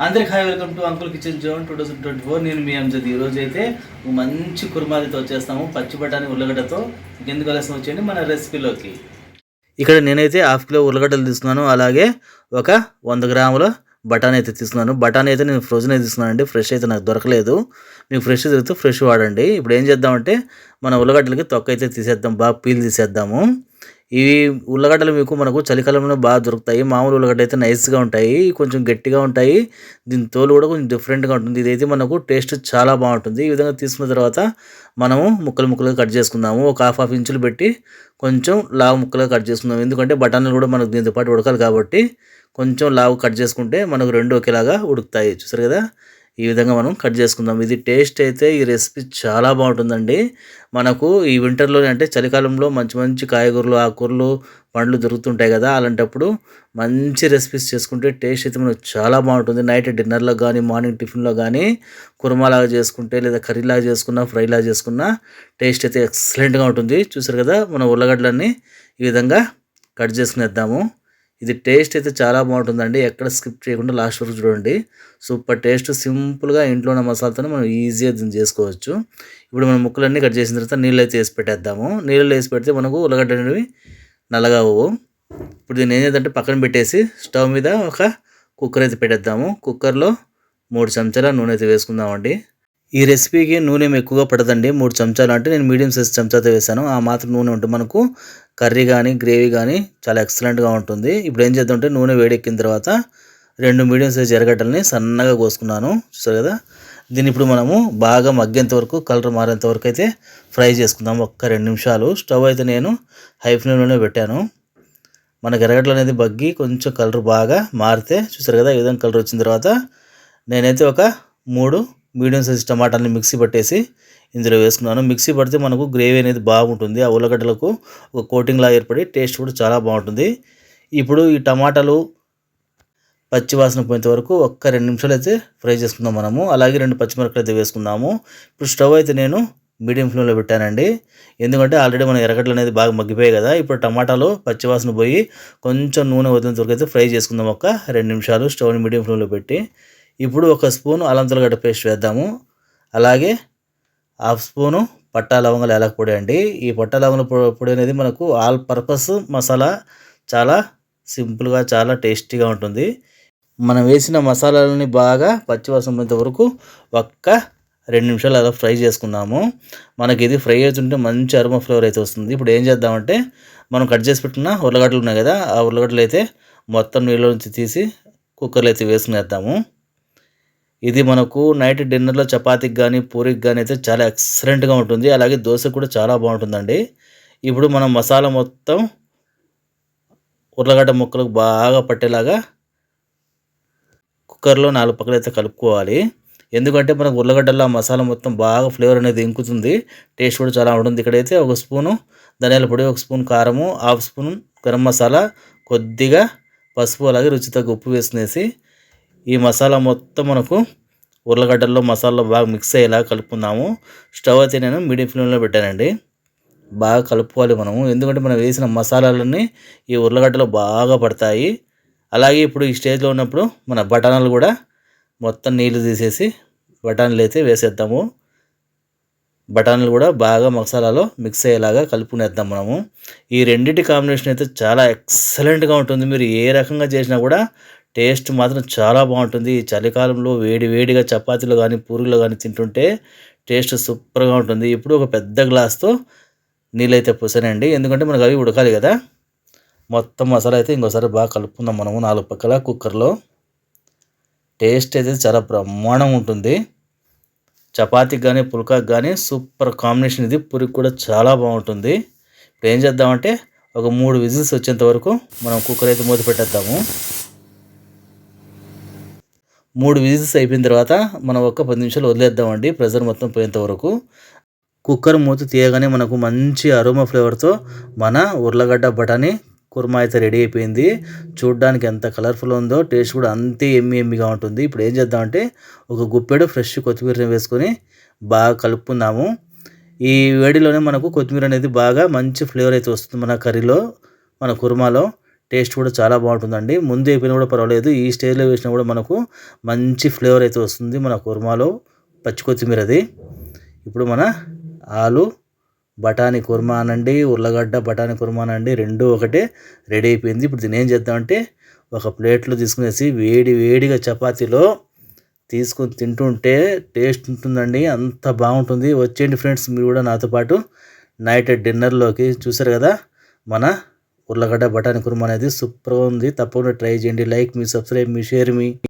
అందరికి hi welcome to uncle kitchen zone two thousand twenty four నేను మీ అంజద్. ఈ రోజు అయితే మంచి కుర్మాదితో వచ్చేస్తాము. పచ్చి బఠానీ ఉల్లగడ్డతో ఎందుకు కలిసి వచ్చేయండి? మన రెసిపీలోకి ఇక్కడ నేనైతే హాఫ్ కిలో ఉల్లగడ్డలు తీసుకున్నాను. అలాగే ఒక వంద గ్రాముల బఠానీ అయితే తీసుకున్నాను. బఠానీ అయితే నేను ఫ్రోజన్ అయితే తీసుకున్నానండి. ఫ్రెష్ అయితే నాకు దొరకలేదు. మీకు ఫ్రెష్ దొరికితే ఫ్రెష్ వాడండి. ఇప్పుడు ఏం చేద్దామంటే మన ఉల్లగడ్డలకి తొక్క అయితే తీసేద్దాం. బాగా పీల్ తీసేద్దాము. ఈ ఉల్లగడ్డలు మీకు మనకు చలికాలంలో బాగా దొరుకుతాయి. మామూలు ఉల్లగడ్డ అయితే నైస్గా ఉంటాయి. కొంచెం గట్టిగా ఉంటాయి. దీని తోలు కూడా కొంచెం డిఫరెంట్గా ఉంటుంది. ఇదైతే మనకు టేస్ట్ చాలా బాగుంటుంది. ఈ విధంగా తీసుకున్న తర్వాత మనము ముక్కలు ముక్కలుగా కట్ చేసుకుందాము. ఒక హాఫ్ హాఫ్ ఇంచులు పెట్టి కొంచెం లావు ముక్కలుగా కట్ చేసుకుందాం ఎందుకంటే బఠానీలు కూడా మనకు దీంతో పాటు ఉడకాలి కాబట్టి కొంచెం లావు కట్ చేసుకుంటే మనకు రెండు ఒకేలాగా ఉడుకుతాయి. చూసారు కదా? ఈ విధంగా మనం కట్ చేసుకుందాం. ఇది టేస్ట్ అయితే ఈ రెసిపీ చాలా బాగుంటుందండి. మనకు ఈ వింటర్లోనే అంటే చలికాలంలో మంచి మంచి కాయగూరలు ఆకుకూరలు పండ్లు దొరుకుతుంటాయి కదా అలాంటప్పుడు మంచి రెసిపీస్ చేసుకుంటే టేస్ట్ అయితే మనకు చాలా బాగుంటుంది. నైట్ డిన్నర్లో కానీ మార్నింగ్ టిఫిన్లో కానీ కుర్మాలాగా చేసుకుంటే లేదా కర్రీలాగా చేసుకున్నా ఫ్రైలాగా చేసుకున్నా టేస్ట్ అయితే ఎక్సలెంట్గా ఉంటుంది. చూసారు కదా మన ఉల్లగడ్డలన్నీ ఈ విధంగా కట్ చేసుకునేద్దాము. ఇది టేస్ట్ అయితే చాలా బాగుంటుందండి. ఎక్కడ స్కిప్ చేయకుండా లాస్ట్ వరకు చూడండి. Super taste. సింపుల్గా ఇంట్లో ఉన్న మసాలాతో మనం ఈజీగా దీన్ని చేసుకోవచ్చు. ఇప్పుడు మనం ముక్కలన్నీ కట్ చేసిన తర్వాత నీళ్ళు అయితే వేసి పెట్టేద్దాము. నీళ్ళు వేసి పెడితే మనకు ఉల్లగడ్డ అనేవి నల్లగా అవ్వవు. ఇప్పుడు దీన్ని ఏం చేద్దంటే పక్కన పెట్టేసి స్టవ్ మీద ఒక కుక్కర్ అయితే పెట్టేద్దాము. కుక్కర్లో మూడు చెంచాల నూనె అయితే వేసుకుందామండి. ఈ రెసిపీకి నూనె ఎక్కువగా పడదండి. మూడు చెంచాలు అంటే నేను మీడియం సైజ్ చెంచాతో వేసాను. ఆ మాత్రం నూనె ఉంటే మనకు కర్రీ కానీ గ్రేవీ కానీ చాలా ఎక్సలెంట్గా ఉంటుంది. ఇప్పుడు ఏం చేద్దామంటే నూనె వేడెక్కిన తర్వాత రెండు మీడియం సైజ్ ఎర్రగడ్డల్ని సన్నగా కోసుకున్నాను. చూసారు కదా? దీన్ని ఇప్పుడు మనము బాగా మగ్గేంత వరకు కలర్ మారేంత వరకు అయితే ఫ్రై చేసుకుందాం. ఒక్క రెండు నిమిషాలు. స్టవ్ అయితే నేను హై ఫ్లేమ్లోనే పెట్టాను. మన ఎర్రగడ్డలు అనేది బగ్గి కొంచెం కలర్ బాగా మారితే చూసారు కదా? ఈ విధంగా కలర్ వచ్చిన తర్వాత నేనైతే ఒక మూడు మీడియం సైజ్ టమాటాలని మిక్సీ పట్టేసి ఇందులో వేసుకున్నాను. మిక్సీ పడితే మనకు గ్రేవీ అనేది బాగుంటుంది. ఆ ఉల్లగడ్డలకు ఒక కోటింగ్లా ఏర్పడి టేస్ట్ కూడా చాలా బాగుంటుంది. ఇప్పుడు ఈ టమాటాలు పచ్చి వాసన పోయేంత వరకు ఒక్క రెండు నిమిషాలు అయితే ఫ్రై చేసుకుందాం మనము. అలాగే రెండు పచ్చిమిరపకాయలు అయితే వేసుకుందాము. ఇప్పుడు స్టవ్ అయితే నేను మీడియం ఫ్లేమ్లో పెట్టానండి. ఎందుకంటే ఆల్రెడీ మన ఎరగడ్డలు అనేది బాగా మగ్గిపోయాయి కదా. ఇప్పుడు టమాటాలు పచ్చివాసన పోయి కొంచెం నూనె వదిలిన వరకు అయితే ఫ్రై చేసుకుందాం. ఒక రెండు నిమిషాలు స్టవ్ని మీడియం ఫ్లేమ్లో పెట్టి ఇప్పుడు ఒక స్పూన్ అల్లం తెల్లగడ్డ పేస్ట్ వేద్దాము. అలాగే హాఫ్ స్పూను పట్టా లవంగాలు ఎలా పొడి అండి. ఈ పట్టా లవంగాల పొడి అనేది మనకు ఆల్ పర్పస్ మసాలా చాలా సింపుల్గా చాలా టేస్టీగా ఉంటుంది. మనం వేసిన మసాలాలని బాగా పచ్చివాసన పోయేంత వరకు ఒక్క రెండు నిమిషాలు అలా ఫ్రై చేసుకుందాము. మనకి ఇది ఫ్రై అవుతుంటే మంచి అరుమ ఫ్లేవర్ అయితే వస్తుంది. ఇప్పుడు ఏం చేద్దామంటే మనం కట్ చేసి పెట్టుకున్న ఉర్లగడ్డలు ఉన్నాయి కదా ఆ ఉర్లగడ్డలు అయితే మొత్తం నీళ్ళ నుంచి తీసి కుక్కర్లో అయితే వేసుకునేద్దాము ఇది మనకు నైట్ డిన్నర్లో చపాతీకి కానీ పూరికి కానీ అయితే చాలా ఎక్సలెంట్గా ఉంటుంది. అలాగే దోశ కూడా చాలా బాగుంటుందండి. ఇప్పుడు మనం మసాలా మొత్తం ఉర్లగడ్డ ముక్కలకు బాగా పట్టేలాగా కుక్కర్లో నాలుగు పక్కలు అయితే కలుపుకోవాలి. ఎందుకంటే మనకు ఉర్లగడ్డల్లో ఆ మసాలా మొత్తం బాగా ఫ్లేవర్ అనేది ఇంకుతుంది. టేస్ట్ కూడా చాలా ఉంటుంది ఇక్కడైతే ఒక స్పూను ధనియాల పొడి ఒక స్పూన్ కారము హాఫ్ స్పూన్ గరం మసాలా కొద్దిగా పసుపు అలాగే రుచి తగ్గ ఉప్పు వేసుకునేసి ఈ మసాలా మొత్తం మనకు ఉర్లగడ్డల్లో మసాలా బాగా మిక్స్ అయ్యేలా కలుపుకుందాము. స్టవ్ అయితే నేను మీడియం ఫ్లేమ్లో పెట్టానండి. బాగా కలుపుకోవాలి మనము. ఎందుకంటే మనం వేసిన మసాలాలన్నీ ఈ ఉర్లగడ్డలో బాగా పడతాయి. అలాగే ఇప్పుడు ఈ స్టేజ్లో ఉన్నప్పుడు మన బఠానాలు కూడా మొత్తం నీళ్ళు తీసేసి బఠానీలు అయితే వేసేద్దాము. బఠానీలు కూడా బాగా మసాలాలో మిక్స్ అయ్యేలాగా కలుపుకునేద్దాం మనము. ఈ రెండింటి కాంబినేషన్ అయితే చాలా ఎక్సలెంట్గా ఉంటుంది. మీరు ఏ రకంగా చేసినా కూడా టేస్ట్ మాత్రం చాలా బాగుంటుంది. ఈ చలికాలంలో వేడి వేడిగా చపాతీలు కానీ పూరీలు కానీ తింటుంటే టేస్ట్ సూపర్గా ఉంటుంది. ఇప్పుడు ఒక పెద్ద గ్లాస్తో నీళ్ళైతే పోసానండి ఎందుకంటే మనకు అవి ఉడకాలి కదా. మొత్తం మసాలా అయితే ఇంకోసారి బాగా కలుపుకుందాం మనము నాలుగు పక్కల కుక్కర్లో. టేస్ట్ అయితే చాలా బ్రహ్మాండం ఉంటుంది. చపాతీకి కానీ పుల్కాకి కానీ సూపర్ కాంబినేషన్ ఇది. పూరికి కూడా చాలా బాగుంటుంది. ఇప్పుడు ఏం చేద్దామంటే ఒక మూడు విజిల్స్ వచ్చేంత వరకు మనం కుక్కర్ అయితే మూత పెట్టేద్దాము. మూడు విజిల్స్ అయిపోయిన తర్వాత మనం ఒక పది నిమిషాలు వదిలేద్దామండి. ప్రెజర్ మొత్తం పోయేంత వరకు. కుక్కర్ మూత తీయగానే మనకు మంచి అరోమా ఫ్లేవర్తో మన ఉర్లగడ్డ బఠానీ కుర్మా అయితే రెడీ అయిపోయింది. చూడ్డానికి ఎంత కలర్ఫుల్ ఉందో టేస్ట్ కూడా అంతే ఎమ్మి ఎమ్మిగా ఉంటుంది. ఇప్పుడు ఏం చేద్దామంటే ఒక గుప్పెడు ఫ్రెష్ కొత్తిమీర వేసుకొని బాగా కలుపుకుందాము. ఈ వేడిలోనే మనకు కొత్తిమీర అనేది బాగా మంచి ఫ్లేవర్ అయితే వస్తుంది మన కర్రీలో మన కుర్మాలో. టేస్ట్ కూడా చాలా బాగుంటుందండి. ముందు వేపినా కూడా పర్వాలేదు. ఈ స్టేజ్లో వేసినా కూడా మనకు మంచి ఫ్లేవర్ అయితే వస్తుంది మన కుర్మాలో. పచ్చి కొత్తిమీర అది. ఇప్పుడు మన ఆలు బఠానీ కుర్మా అనండి ఉర్లగడ్డ బఠానీ కుర్మా అనండి. రెండు ఒకటే రెడీ అయిపోయింది. ఇప్పుడు దీని ఏం చేద్దామంటే ఒక ప్లేట్లో తీసుకునేసి వేడి వేడిగా చపాతీలో తీసుకొని తింటుంటే టేస్ట్ ఉంటుందండి. అంత బాగుంటుంది. వచ్చేయండి ఫ్రెండ్స్ మీరు కూడా నాతో పాటు నైట్ డిన్నర్లోకి. చూసారు కదా మన ఉర్లగడ్డ బఠానీ కుర్మా అనేది సూపర్గా ఉంది. తప్పకుండా ట్రై చేయండి. లైక్ మీ సబ్స్క్రైబ్ మీ షేర్ మీ.